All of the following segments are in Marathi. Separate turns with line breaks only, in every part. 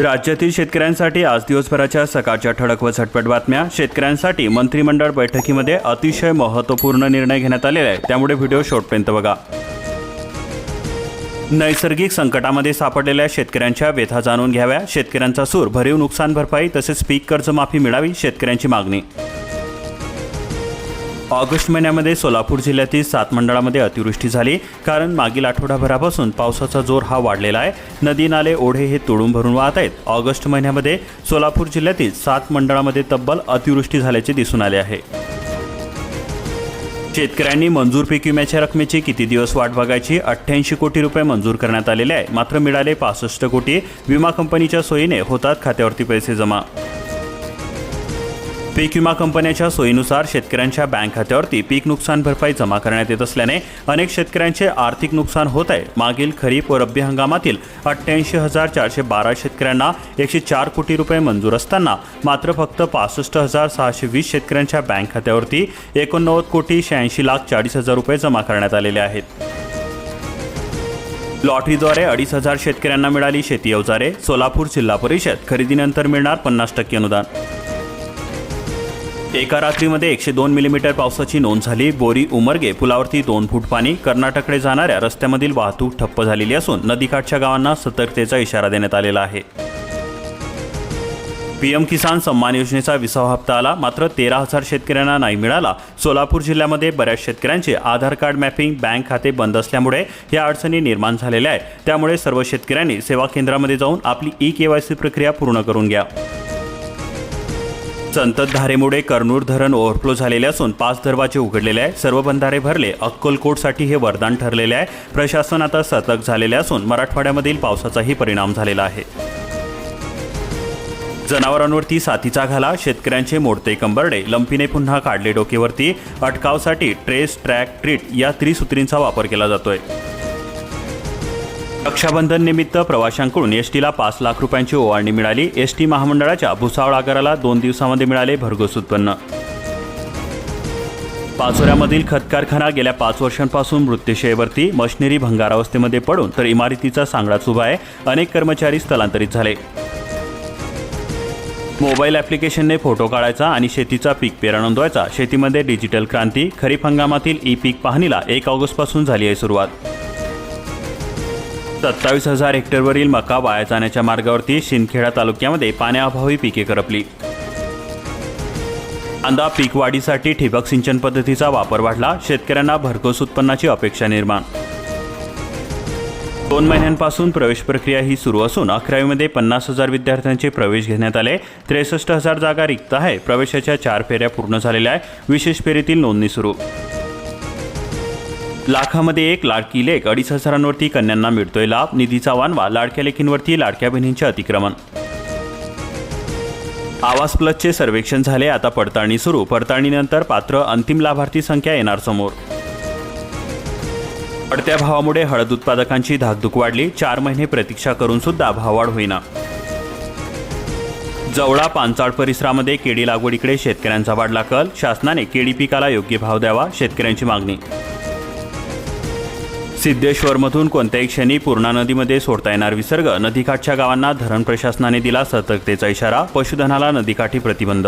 राज्यातील शेतकऱ्यांसाठी आज दिवसभराच्या सकाळच्या ठळक व झटपट बातम्या शेतकऱ्यांसाठी मंत्रिमंडळ बैठकीमध्ये अतिशय महत्त्वपूर्ण निर्णय घेण्यात आलेला आहे त्यामुळे व्हिडिओ शॉर्टपर्यंत बघा नैसर्गिक संकटामध्ये सापडलेल्या शेतकऱ्यांच्या व्यथा जाणून घ्याव्या शेतकऱ्यांचा सूर भरीव नुकसान भरपाई तसेच पीक कर्जमाफी मिळावी शेतकऱ्यांची मागणी ऑगस्ट महिन्यामध्ये सोलापूर जिल्ह्यातील सात मंडळामध्ये अतिवृष्टी झाली कारण मागील आठवडाभरापासून पावसाचा जोर हा वाढलेला आहे नदी नाले ओढे हे तोडून भरून वाहत आहेत ऑगस्ट महिन्यामध्ये सोलापूर जिल्ह्यातील सात मंडळामध्ये तब्बल अतिवृष्टी झाल्याचे दिसून आले आहे शेतकऱ्यांनी मंजूर पीक विम्याच्या रकमेची किती दिवस वाट बघायची अठ्ठ्याऐंशी कोटी रुपये मंजूर करण्यात आलेले आहे मात्र मिळाले पासष्ट कोटी विमा कंपनीच्या सोयीने होतात खात्यावरती पैसे जमा पीक विमा कंपन्याच्या सोयीनुसार शेतकऱ्यांच्या बँक खात्यावरती पीक नुकसान भरपाई जमा करण्यात येत असल्याने अनेक शेतकऱ्यांचे आर्थिक नुकसान होत आहे मागील खरीप व रब्बी हंगामातील अठ्ठ्याऐंशी हजार चारशे बारा शेतकऱ्यांना एकशे चार कोटी रुपये मंजूर असताना मात्र फक्त पासष्ट हजार सहाशे वीस शेतकऱ्यांच्या बँक खात्यावरती एकोणनव्वद कोटी शहाऐंशी लाख चाळीस हजार रुपये जमा करण्यात आलेले आहेत लॉटरीद्वारे अडीच हजार शेतकऱ्यांना मिळाली शेती अवजारे सोलापूर जिल्हा परिषद खरेदीनंतर मिळणार पन्नास टक्के अनुदान एका रात्रीमध्ये एकशे दोन मिलीमीटर पावसाची नोंद झाली बोरी उमरगे पुलावरती दोन फूट पाणी कर्नाटककडे जाणाऱ्या रस्त्यामधील वाहतूक ठप्प झालेली असून नदीकाठच्या गावांना सतर्कतेचा इशारा देण्यात आलेला आहे पीएम किसान सन्मान योजनेचा विसावा हप्ता आला मात्र तेरा हजार शेतकऱ्यांना नाही मिळाला सोलापूर जिल्ह्यामध्ये बऱ्याच शेतकऱ्यांचे आधार कार्ड मॅपिंग बँक खाते बंद असल्यामुळे या अडचणी निर्माण झालेल्या आहेत त्यामुळे सर्व शेतकऱ्यांनी सेवा केंद्रामध्ये जाऊन आपली ई केवायसी प्रक्रिया पूर्ण करून घ्या संततधारेमुळे कर्नूर धरण ओव्हरफ्लो झालेले असून पाच दरवाजे उघडलेले आहे सर्व बंधारे भरले अक्कलकोटसाठी हे वरदान ठरलेले आहे प्रशासन आता सतर्क झालेले असून मराठवाड्यामधील पावसाचाही परिणाम झालेला आहे जनावरांवरती साथीचा घाला शेतकऱ्यांचे मोडते कंबरडे लंपीने पुन्हा काढले डोकेवरती अटकावसाठी ट्रेस ट्रॅक ट्रीट या त्रिसूत्रींचा वापर केला जातोय रक्षाबंधन निमित्त प्रवाशांकडून एसटीला पाच लाख रुपयांची ओवाळणी मिळाली एसटी महामंडळाच्या भुसावळ आगाराला दोन दिवसामध्ये मिळाले भरघोस उत्पन्न पाचोऱ्यामधील खत कारखाना गेल्या पाच वर्षांपासून मृत्यूशयेवरती मशिनरी भंगारावस्थेमध्ये पडून तर इमारतीचा सांगडाच उभा आहे अनेक कर्मचारी स्थलांतरित झाले मोबाईल ॲप्लिकेशनने फोटो काढायचा आणि शेतीचा पीक पेरा नोंदवायचा शेतीमध्ये डिजिटल क्रांती खरीप हंगामातील ई पीक पाहणीला एक ऑगस्टपासून झाली आहे सुरुवात सत्तावीस हजार हेक्टरवरील मका वाया जाण्याच्या मार्गावरती शिंदखेडा तालुक्यामध्ये पाण्याअभावी पिके करपली अंदा पीक वाढीसाठी ठिबक सिंचन पद्धतीचा वापर वाढला शेतकऱ्यांना भरघोस उत्पन्नाची अपेक्षा निर्माण दोन महिन्यांपासून प्रवेश प्रक्रिया ही सुरू असून अकरावीमध्ये पन्नास हजार विद्यार्थ्यांचे प्रवेश घेण्यात आले त्रेसष्ट हजार जागा रिक्त आहे प्रवेशाच्या चार फेऱ्या पूर्ण झालेल्या आहे विशेष फेरीतील नोंदणी सुरू लाखामध्ये एक लाडकी लेख अडीच हजारांवरती कन्यांना मिळतोय लाभ निधीचा वानवा लाडक्या लेखींवरती लाडक्या बहिणींचे अतिक्रमण आवास प्लसचे सर्वेक्षण झाले आता पडताळणी सुरू पडताळणीनंतर पात्र अंतिम लाभार्थी संख्या येणार समोर पडत्या भावामुळे हळद उत्पादकांची धाकधूक वाढली चार महिने प्रतीक्षा करून सुद्धा भाववाढ होईना जवळा पांचाळ परिसरामध्ये केळी लागवडीकडे शेतकऱ्यांचा वाढला कल शासनाने केळी पिकाला योग्य भाव द्यावा शेतकऱ्यांची मागणी सिद्धेश्वरमधून कोणत्याही क्षणी पूर्णा नदीमध्ये सोडता येणार विसर्ग नदीकाठच्या गावांना धरण प्रशासनाने दिला सतर्कतेचा इशारा पशुधनाला नदीकाठी प्रतिबंध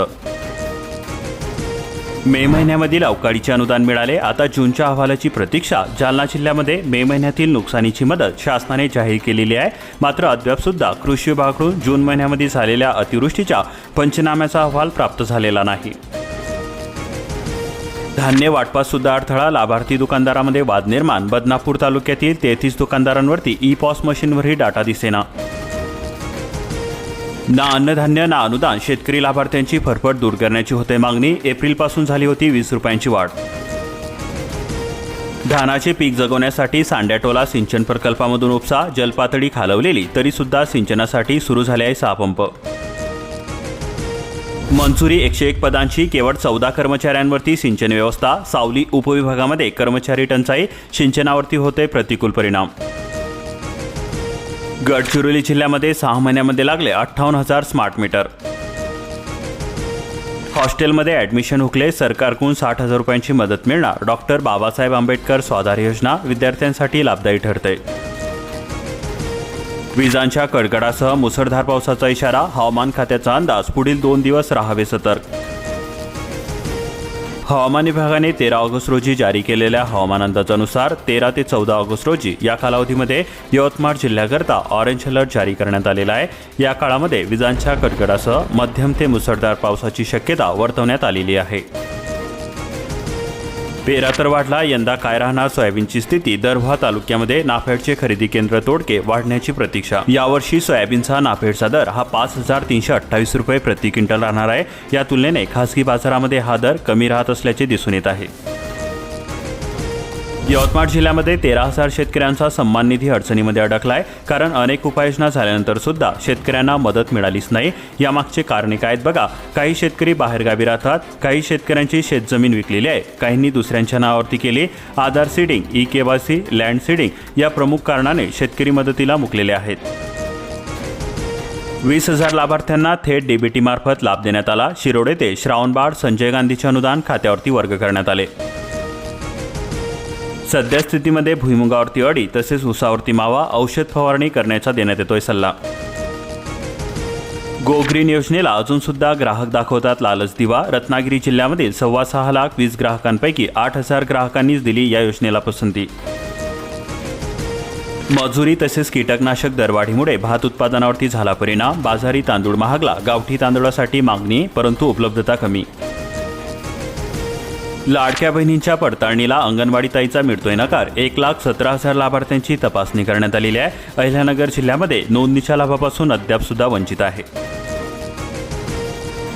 मे महिन्यामधील अवकाळीचे अनुदान मिळाले आता जूनच्या अहवालाची प्रतीक्षा जालना जिल्ह्यामध्ये मे महिन्यातील नुकसानीची मदत शासनाने जाहीर केलेली आहे मात्र अद्यापसुद्धा कृषी विभागाकडून जून महिन्यामध्ये झालेल्या अतिवृष्टीच्या पंचनाम्याचा अहवाल प्राप्त झालेला नाही धान्य वाटपास सुद्धा अडथळा लाभार्थी दुकानदारामध्ये वाद निर्माण बदनापूर तालुक्यातील तेहतीस दुकानदारांवरती ई पॉस मशीनवरही डाटा दिसेना ना अन्नधान्य ना अनुदान शेतकरी लाभार्थ्यांची फरफट दूर करण्याची होते मागणी एप्रिलपासून झाली होती वीस रुपयांची वाढ धानाचे पीक जगवण्यासाठी सांड्याटोला सिंचन प्रकल्पामधून उपसा जलपातळी खालवलेली तरीसुद्धा सिंचनासाठी सुरू झाले आहे सहा पंप मंजुरी एकशे एक पदांची केवळ चौदा कर्मचाऱ्यांवरती सिंचन व्यवस्था सावली उपविभागामध्ये कर्मचारी टंचाई सिंचनावरती होते प्रतिकूल परिणाम गडचिरोली जिल्ह्यामध्ये सहा महिन्यामध्ये लागले अठ्ठावन्न हजार स्मार्ट मीटर हॉस्टेलमध्ये ॲडमिशन हुकले सरकारकडून साठ हजार रुपयांची मदत मिळणार डॉक्टर बाबासाहेब आंबेडकर स्वाधार योजना विद्यार्थ्यांसाठी लाभदायी ठरते विजांच्या कडकडासह मुसळधार पावसाचा इशारा हवामान खात्याचा अंदाज पुढील दोन दिवस राहावे सतर्क हवामान विभागाने तेरा ऑगस्ट रोजी जारी केलेल्या हवामान अंदाजानुसार तेरा ते चौदा ऑगस्ट रोजी या कालावधीमध्ये यवतमाळ जिल्ह्याकरता ऑरेंज अलर्ट जारी करण्यात आलेला आहे या काळामध्ये विजांच्या कडकडासह मध्यम ते मुसळधार पावसाची शक्यता वर्तवण्यात आलेली आहे पेरा तर वाढला यंदा काय राहणार सोयाबीनची स्थिती दरभा तालुक्यामध्ये नाफेडचे खरेदी केंद्र तोडके वाढण्याची प्रतीक्षा यावर्षी सोयाबीनचा नाफेडचा दर हा पाच हजार तीनशे अठ्ठावीस रुपये प्रति क्विंटल राहणार आहे या तुलनेने खासगी बाजारामध्ये हा दर कमी राहत असल्याचे दिसून येत आहे यवतमाळ जिल्ह्यामध्ये तेरा हजार शेतकऱ्यांचा सन्मान निधी अडचणीमध्ये अडकलाय कारण अनेक उपाययोजना झाल्यानंतर सुद्धा शेतकऱ्यांना मदत मिळालीच नाही यामागचे कारणे काय आहेत बघा काही शेतकरी बाहेरगावी राहतात काही शेतकऱ्यांची शेतजमीन विकलेली आहे काहींनी दुसऱ्यांच्या नावावरती केली Aadhaar seeding e KYC land seeding या प्रमुख कारणाने शेतकरी मदतीला मुकलेले आहेत वीस हजार लाभार्थ्यांना थेट मार्फत लाभ देण्यात आला शिरोडे ते श्रावणबाळ संजय गांधीचे अनुदान खात्यावरती वर्ग करण्यात आले स्थितीमध्ये भुईमुगावरती अडी तसेच उसावरती मावा औषध फवारणी करण्याचा देण्यात येतोय सल्ला गोग्रीन योजनेला अजूनसुद्धा ग्राहक दाखवतात लालच दिवा रत्नागिरी जिल्ह्यामधील सव्वा सहा लाख वीस ग्राहकांपैकी आठ हजार ग्राहकांनीच दिली या योजनेला पसंती मजुरी तसेच कीटकनाशक दरवाढीमुळे भात उत्पादनावरती झाला परिणाम बाजारी तांदूळ महागला गावठी तांदळासाठी मागणी परंतु उपलब्धता कमी लाडक्या बहिणींच्या पडताळणीला अंगणवाडीताईचा मिळतोय नकार एक लाख सतरा हजार लाभार्थ्यांची तपासणी करण्यात आलेली आहे अहिल्यानगर जिल्ह्यामध्ये नोंदणीच्या लाभापासून अद्याप सुद्धा वंचित आहे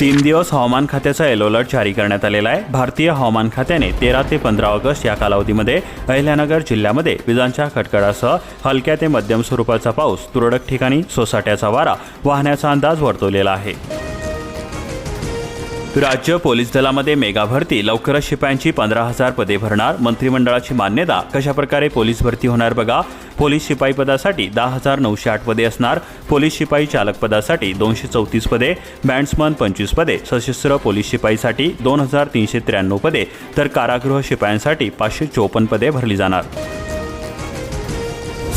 तीन दिवस हवामान खात्याचा येलो अलर्ट जारी करण्यात आलेला आहे भारतीय हवामान खात्याने तेरा ते पंधरा ऑगस्ट या कालावधीमध्ये अहिल्यानगर जिल्ह्यामध्ये विजांच्या खटकडासह हलक्या ते मध्यम स्वरूपाचा पाऊस तुरळक ठिकाणी सोसाट्याचा वारा वाहण्याचा अंदाज वर्तवलेला आहे राज्य पोलीस दलामध्ये मेगा भरती लवकरच शिपायांची पंधरा हजार पदे भरणार मंत्रिमंडळाची मान्यता कशा प्रकारे पोलीस भरती होणार बघा पोलीस शिपाई पदासाठी दहा हजार नऊशे आठ पदे असणार पोलीस शिपाई चालक पदासाठी दोनशे चौतीस पदे बँड्समन पंचवीस पदे सशस्त्र पोलीस शिपाईसाठी दोन हजार तीनशे त्र्याण्णव पदे तर कारागृह शिपायांसाठी पाचशे चोपन्न पदे भरली जाणार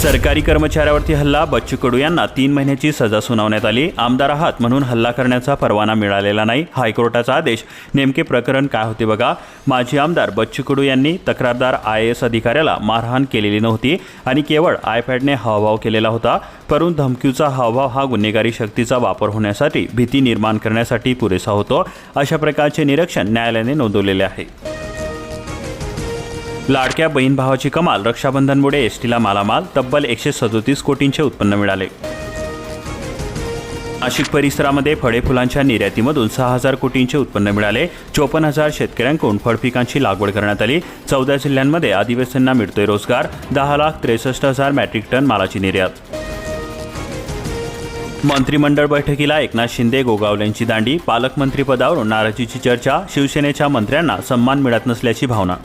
सरकारी कर्मचाऱ्यावरती हल्ला बच्चू कडू यांना तीन महिन्याची सजा सुनावण्यात आली आमदार आहात म्हणून हल्ला करण्याचा परवाना मिळालेला नाही हायकोर्टाचा आदेश नेमके प्रकरण काय होते बघा माजी आमदार बच्चू कडू यांनी तक्रारदार आय एस अधिकाऱ्याला मारहाण केलेली नव्हती आणि केवळ आयपॅडने हावभाव केलेला होता परंतु धमकीचा हावभाव हा गुन्हेगारी शक्तीचा वापर होण्यासाठी भीती निर्माण करण्यासाठी पुरेसा होतो अशा प्रकारचे निरीक्षण न्यायालयाने नोंदवलेले आहे लाडक्या बहीण भावाची कमाल रक्षाबंधनमुळे एसटीला मालामाल तब्बल एकशे सदोतीस कोटींचे उत्पन्न मिळाले नाशिक परिसरामध्ये फळे फुलांच्या निर्यातीमधून सहा हजार कोटींचे उत्पन्न मिळाले चोपन्न हजार शेतकऱ्यांकडून फळपिकांची लागवड करण्यात आली चौदा जिल्ह्यांमध्ये आदिवासींना मिळतोय रोजगार दहा लाख त्रेसष्ट हजार मॅट्रिक टन मालाची निर्यात मंत्रिमंडळ बैठकीला एकनाथ शिंदे गोगावलेंची दांडी पालकमंत्रीपदावरून नाराजीची चर्चा शिवसेनेच्या मंत्र्यांना सन्मान मिळत नसल्याची भावना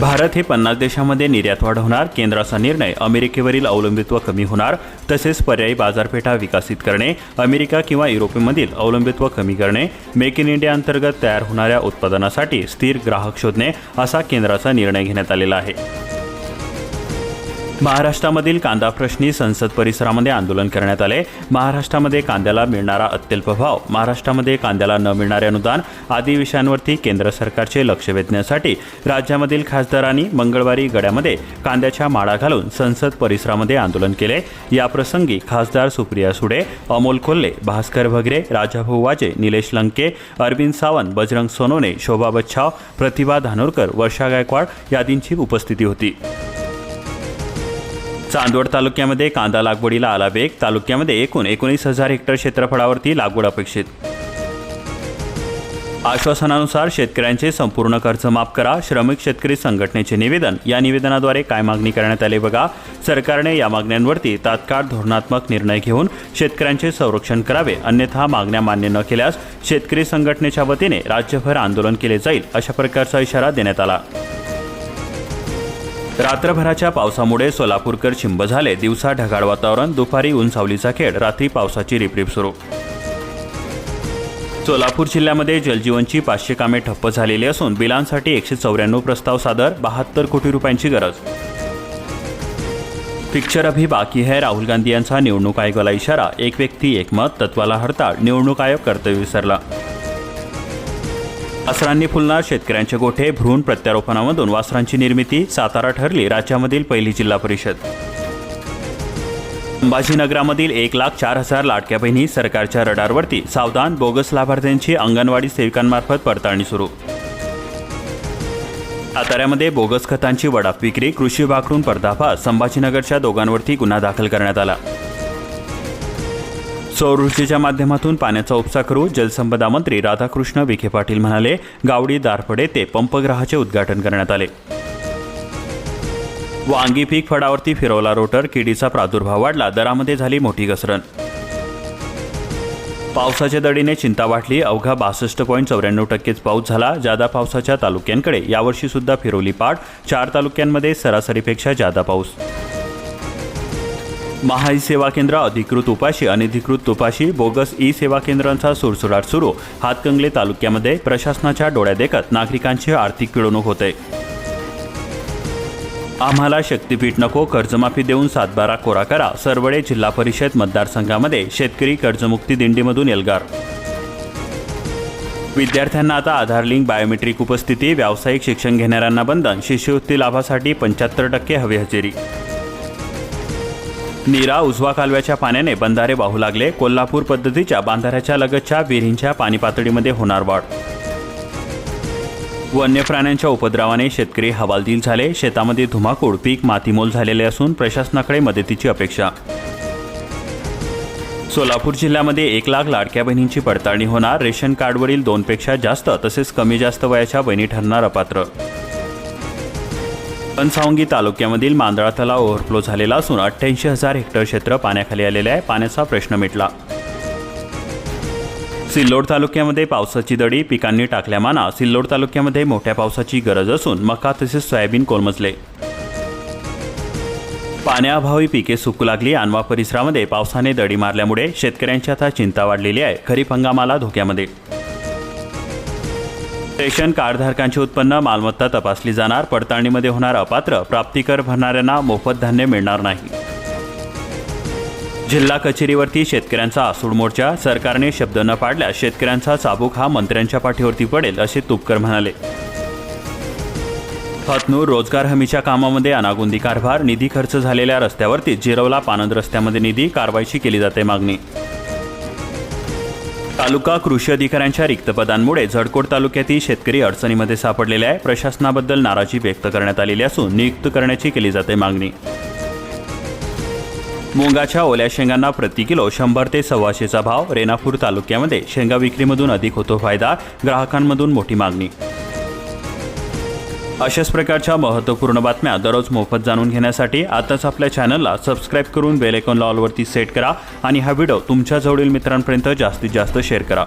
भारत हे पन्नास देशांमध्ये निर्यात वाढवणार केंद्राचा निर्णय अमेरिकेवरील अवलंबित्व कमी होणार तसेच पर्यायी बाजारपेठा विकसित करणे अमेरिका किंवा युरोपमधील अवलंबित्व कमी करणे मेक इन इंडिया अंतर्गत तयार होणाऱ्या उत्पादनासाठी स्थिर ग्राहक शोधणे असा केंद्राचा निर्णय घेण्यात आलेला आहे महाराष्ट्रामधील कांदा प्रश्नी संसद परिसरामध्ये आंदोलन करण्यात आले महाराष्ट्रामध्ये कांद्याला मिळणारा अत्यल्प भाव महाराष्ट्रामध्ये कांद्याला न मिळणारे अनुदान आदी विषयांवरती केंद्र सरकारचे लक्ष वेधण्यासाठी राज्यामधील खासदारांनी मंगळवारी गड्यामध्ये कांद्याच्या माळा घालून संसद परिसरामध्ये आंदोलन केले याप्रसंगी खासदार सुप्रिया सुडे अमोल कोल्हे भास्कर भगरे राजाभाऊ वाजे निलेश लंके अरविंद सावंत बजरंग सोनोने शोभा बच्छाव प्रतिभा धानोरकर वर्षा गायकवाड यादींची उपस्थिती होती चांदवड तालुक्यामध्ये कांदा लागवडीला आला वेग तालुक्यामध्ये एकूण एकोणीस हजार हेक्टर क्षेत्रफळावरती लागवड अपेक्षित आश्वासनानुसार शेतकऱ्यांचे संपूर्ण कर्ज माफ करा श्रमिक शेतकरी संघटनेचे निवेदन या निवेदनाद्वारे काय मागणी करण्यात आली बघा सरकारने या मागण्यांवरती तात्काळ धोरणात्मक निर्णय घेऊन शेतकऱ्यांचे संरक्षण करावे अन्यथा मागण्या मान्य न केल्यास शेतकरी संघटनेच्या वतीने राज्यभर आंदोलन केले जाईल अशा प्रकारचा इशारा देण्यात आला रात्रभराच्या पावसामुळे सोलापूरकर चिंब झाले दिवसा ढगाळ वातावरण दुपारी उंचावलीचा खेळ रात्री पावसाची रिपरिप सुरू सोलापूर जिल्ह्यामध्ये जलजीवनची पाचशे कामे ठप्प झालेली असून बिलांसाठी एकशे चौऱ्याण्णव प्रस्ताव सादर बहात्तर कोटी रुपयांची गरज पिक्चर अभि बाकी है राहुल गांधी यांचा निवडणूक आयोगाला इशारा एक व्यक्ती एक मत तत्वाला हडताळ निवडणूक आयोग कर्तव्य विसरला असरांनी फुलणार शेतकऱ्यांचे गोठे भ्रूण प्रत्यारोपणामधून वासरांची निर्मिती सातारा ठरली राज्यामधील पहिली जिल्हा परिषद संभाजीनगरामधील एक लाख चार हजार लाडक्या बहिणी सरकारच्या रडारवरती सावधान बोगस लाभार्थ्यांची अंगणवाडी सेविकांमार्फत पडताळणी सुरू साताऱ्यामध्ये बोगस खतांची वडाप विक्री कृषी विभागून पर्दाफा संभाजीनगरच्या दोघांवरती गुन्हा दाखल करण्यात आला सौर ऊर्जेच्या माध्यमातून पाण्याचा उपसा करू जलसंपदा मंत्री राधाकृष्ण विखे पाटील म्हणाले गावडी दारफडे ते पंपग्रहाचे उद्घाटन करण्यात आले वांगी पीक फळावरती फिरवला रोटर किडीचा प्रादुर्भाव वाढला दरामध्ये झाली मोठी घसरण पावसाच्या दडीने चिंता वाढली अवघा बासष्ट पॉईंट चौऱ्याण्णव टक्केच पाऊस झाला जादा पावसाच्या तालुक्यांकडे यावर्षी सुद्धा फिरवली पाठ चार तालुक्यांमध्ये सरासरीपेक्षा जादा पाऊस महाई सेवा केंद्र अधिकृत उपाशी अनधिकृत तुपाशी बोगस ई सेवा केंद्रांचा सुरसुराट सुरू हातकंगले तालुक्यामध्ये प्रशासनाच्या डोळ्यादेखत नागरिकांची आर्थिक पिळवणूक होते आम्हाला शक्तीपीठ नको कर्जमाफी देऊन सातबारा कोरा करा सरवडे जिल्हा परिषद मतदारसंघामध्ये शेतकरी कर्जमुक्ती दिंडीमधून एल्गार विद्यार्थ्यांना आता आधार लिंक बायोमेट्रिक उपस्थिती व्यावसायिक शिक्षण घेणाऱ्यांना बंधन शिष्यवृत्ती लाभासाठी पंच्याहत्तर टक्के हवी हजेरी नीरा उजवा कालव्याच्या पाण्याने बंधारे वाहू लागले कोल्हापूर पद्धतीच्या बांधाऱ्याच्या लगतच्या विहिरींच्या पातळीमध्ये होणार वाढ वन्य प्राण्यांच्या उपद्रवाने शेतकरी हवालदिल झाले शेतामध्ये धुमाकूळ पीक मातीमोल झालेले असून प्रशासनाकडे मदतीची अपेक्षा सोलापूर जिल्ह्यामध्ये एक लाख लाडक्या बहिणींची पडताळणी होणार रेशन कार्डवरील दोनपेक्षा जास्त तसेच कमी जास्त वयाच्या बहिणी ठरणार अपात्र कणसावंगी तालुक्यामधील मांदळा तलाव ओव्हरफ्लो झालेला असून अठ्ठ्याऐंशी हजार हेक्टर क्षेत्र पाण्याखाली आलेले आहे पाण्याचा प्रश्न मिटला सिल्लोड तालुक्यामध्ये पावसाची दडी पिकांनी टाकल्या माना सिल्लोड तालुक्यामध्ये मोठ्या पावसाची गरज असून मका तसेच सोयाबीन कोलमजले पाण्याअभावी पिके सुकू लागली आणवा परिसरामध्ये पावसाने दडी मारल्यामुळे शेतकऱ्यांची आता चिंता वाढलेली आहे खरीप हंगामाला धोक्यामध्ये रेशन कार्डधारकांचे उत्पन्न मालमत्ता तपासली जाणार पडताळणीमध्ये होणार अपात्र प्राप्तिकर भरणाऱ्यांना मोफत धान्य मिळणार नाही जिल्हा कचेरीवरती शेतकऱ्यांचा आसूड मोर्चा सरकारने शब्द न पाडल्यास शेतकऱ्यांचा चाबूक हा मंत्र्यांच्या पाठीवरती पडेल असे तुपकर म्हणाले हतनूर रोजगार हमीच्या कामामध्ये अनागुंदी कारभार निधी खर्च झालेल्या रस्त्यावरती जिरवला पानंद रस्त्यामध्ये निधी कारवाईची केली जाते मागणी तालुका कृषी अधिकाऱ्यांच्या रिक्त पदांमुळे झडकोड तालुक्यातील शेतकरी अडचणीमध्ये सापडलेले आहे प्रशासनाबद्दल नाराजी व्यक्त करण्यात आलेली असून नियुक्त करण्याची केली जाते मागणी मुंगाच्या ओल्या शेंगांना प्रति किलो शंभर ते सव्वाशेचा भाव रेनापूर तालुक्यामध्ये शेंगा विक्रीमधून अधिक होतो फायदा ग्राहकांमधून मोठी मागणी अशाच प्रकारच्या महत्त्वपूर्ण बातम्या दररोज मोफत जाणून घेण्यासाठी आताच आपल्या चॅनलला सबस्क्राईब करून बेल लॉलवरती ऑलवरती सेट करा आणि हा व्हिडिओ तुमच्या जवळील मित्रांपर्यंत जास्तीत जास्त शेअर करा